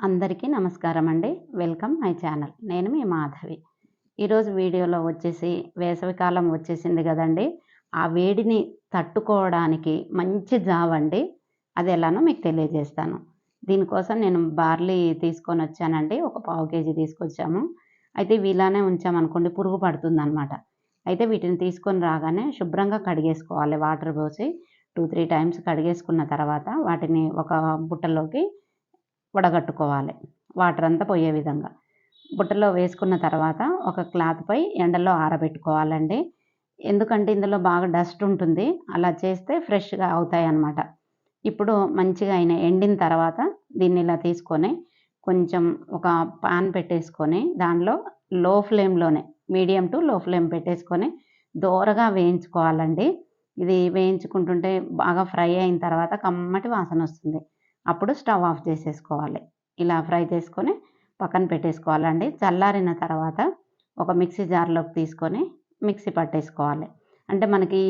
అందరికీ నమస్కారం అండి వెల్కమ్ మై ఛానల్. నేను మీ మాధవి. ఈరోజు వీడియోలో వచ్చేసి వేసవికాలం వచ్చేసింది కదండి. ఆ వేడిని తట్టుకోవడానికి మంచి జావ్ అండి అది ఎలానో మీకు తెలియజేస్తాను. దీనికోసం నేను బార్లీ తీసుకొని వచ్చానండి. ఒక పావు కేజీ తీసుకొచ్చాము. అయితే ఇవి ఇలానే ఉంచామనుకోండి పురుగు పడుతుందనమాట అయితే వీటిని తీసుకొని రాగానే శుభ్రంగా కడిగేసుకోవాలి. వాటర్ పోసి టూ త్రీ టైమ్స్ కడిగేసుకున్న తర్వాత వాటిని ఒక బుట్టలోకి వడగట్టుకోవాలి. వాటర్ అంతా పోయే విధంగా. బుట్టలో వేసుకున్న తర్వాత ఒక క్లాత్పై ఎండలో ఆరబెట్టుకోవాలండి. ఎందుకంటే ఇందులో బాగా డస్ట్ ఉంటుంది. అలా చేస్తే ఫ్రెష్గా అవుతాయి అన్నమాట ఇప్పుడు మంచిగా అయిన ఎండిన తర్వాత దీన్ని ఇలా తీసుకొని కొంచెం ఒక పాన్ పెట్టేసుకొని దానిలో లో ఫ్లేమ్లోనే మీడియం టు లో ఫ్లేమ్ పెట్టేసుకొని దోరగా వేయించుకోవాలండి. ఇది వేయించుకుంటుంటే బాగా ఫ్రై అయిన తర్వాత కమ్మటి వాసన వస్తుంది. అప్పుడు స్టవ్ ఆఫ్ చేసేసుకోవాలి. ఇలా ఫ్రై చేసుకొని పక్కన పెట్టేసుకోవాలండి. చల్లారిన తర్వాత ఒక మిక్సీ జార్లోకి తీసుకొని మిక్సీ పట్టేసుకోవాలి. అంటే మనకి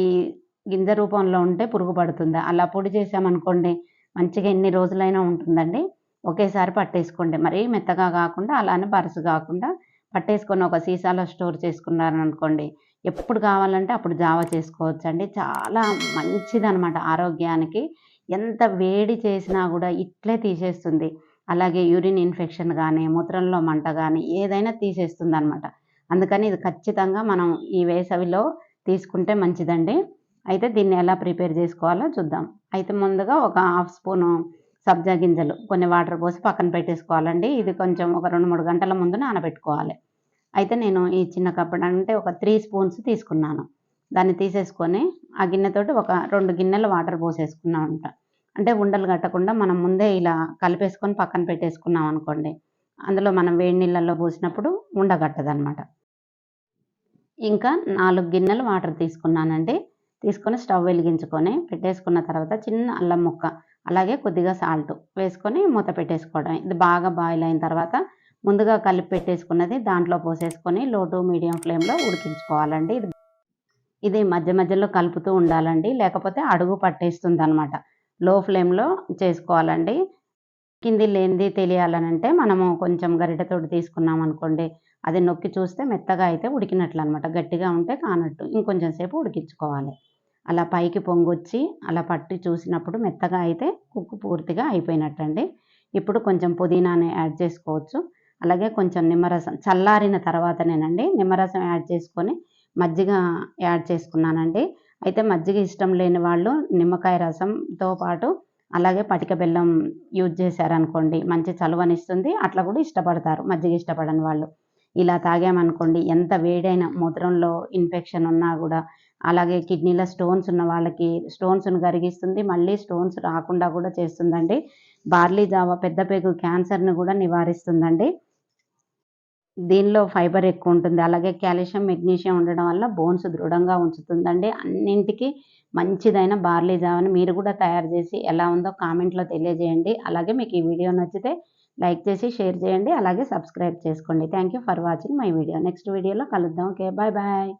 గింజ రూపంలో ఉంటే పురుగు పడుతుంది. అలా పొడి చేసామనుకోండి మంచిగా ఎన్ని రోజులైనా ఉంటుందండి. ఒకేసారి పట్టేసుకోండి. మరీ మెత్తగా కాకుండా అలానే పరుసు కాకుండా పట్టేసుకొని ఒక సీసాలో స్టోర్ చేసుకున్నారనుకోండి ఎప్పుడు కావాలంటే అప్పుడు జావ చేసుకోవచ్చండి. చాలా మంచిదనమాట ఆరోగ్యానికి. ఎంత వేడి చేసినా కూడా ఇట్లే తీసేస్తుంది. అలాగే యూరిన్ ఇన్ఫెక్షన్ కానీ మూత్రంలో మంట కానీ ఏదైనా తీసేస్తుంది అనమాట అందుకని ఇది ఖచ్చితంగా మనం ఈ వేసవిలో తీసుకుంటే మంచిదండి. అయితే దీన్ని ఎలా ప్రిపేర్ చేసుకోవాలో చూద్దాం. అయితే ముందుగా ఒక హాఫ్ స్పూను సబ్జా గింజలు కొన్ని వాటర్ పోసి పక్కన పెట్టేసుకోవాలండి. ఇది కొంచెం ఒక రెండు మూడు గంటల ముందు నానబెట్టుకోవాలి. అయితే నేను ఈ చిన్న కప్పు అంటే ఒక త్రీ స్పూన్స్ తీసుకున్నాను. దాన్ని తీసేసుకొని ఆ గిన్నెతోటి ఒక రెండు గిన్నెలు వాటర్ పోసేసుకున్నాం అంట అంటే ఉండలు కట్టకుండా మనం ముందే ఇలా కలిపేసుకొని పక్కన పెట్టేసుకున్నాం అనుకోండి. అందులో మనం వేడి నీళ్ళల్లో పోసినప్పుడు ఉండగట్టదనమాట ఇంకా నాలుగు గిన్నెలు వాటర్ తీసుకున్నానండి. తీసుకొని స్టవ్ వెలిగించుకొని పెట్టేసుకున్న తర్వాత చిన్న అల్లం ముక్క అలాగే కొద్దిగా సాల్ట్ వేసుకొని మూత పెట్టేసుకోవడం. ఇది బాగా బాయిల్ అయిన తర్వాత ముందుగా కలిపి పెట్టేసుకున్నది దాంట్లో పోసేసుకొని లో టు మీడియం ఫ్లేమ్లో ఉడికించుకోవాలండి. ఇది ఇది మధ్య మధ్యలో కలుపుతూ ఉండాలండి. లేకపోతే అడుగు పట్టేస్తుంది అనమాట లో ఫ్లేమ్లో చేసుకోవాలండి. కింది లేనిది తెలియాలనంటే మనము కొంచెం గరిటెతోటి తీసుకున్నాం అనుకోండి అది నొక్కి చూస్తే మెత్తగా అయితే ఉడికినట్లు అనమాట గట్టిగా ఉంటే కానట్టు ఇంకొంచెం సేపు ఉడికించుకోవాలి. అలా పైకి పొంగొచ్చి అలా పట్టి చూసినప్పుడు మెత్తగా అయితే కుక్కు పూర్తిగా అయిపోయినట్టండి. ఇప్పుడు కొంచెం పుదీనాని యాడ్ చేసుకోవచ్చు. అలాగే కొంచెం నిమ్మరసం చల్లారిన తర్వాతనేనండి నిమ్మరసం యాడ్ చేసుకొని మజ్జిగ యాడ్ చేసుకున్నానండి. అయితే మజ్జిగ ఇష్టం లేని వాళ్ళు నిమ్మకాయ రసంతో పాటు అలాగే పటిక బెల్లం యూజ్ చేశారనుకోండి మంచి చలువనిస్తుంది అట్లా కూడా ఇష్టపడతారు మజ్జిగ ఇష్టపడని వాళ్ళు. ఇలా తాగామనుకోండి ఎంత వేడైన మూత్రంలో ఇన్ఫెక్షన్ ఉన్నా కూడా అలాగే కిడ్నీలో స్టోన్స్ ఉన్న వాళ్ళకి స్టోన్స్ను కరిగిస్తుంది మళ్ళీ స్టోన్స్ రాకుండా కూడా చేస్తుందండి. బార్లీ జావ పెద్ద పేగు క్యాన్సర్ను కూడా నివారిస్తుందండి. దీనిలో ఫైబర్ ఎక్కువ ఉంటుంది అలాగే కాల్షియం మెగ్నీషియం ఉండడం వల్ల బోన్స్ దృఢంగా ఉంచుతుందండి. అన్నింటికి మంచిదైన బార్లీ జావని మీరు కూడా తయారు చేసి ఎలా ఉందో కామెంట్లో తెలియజేయండి. అలాగే మీకు ఈ వీడియో నచ్చితే లైక్ చేసి షేర్ చేయండి. అలాగే సబ్స్క్రైబ్ చేసుకోండి. Thank you for watching my video. Next వీడియోలో కలుద్దాం. Okay bye bye.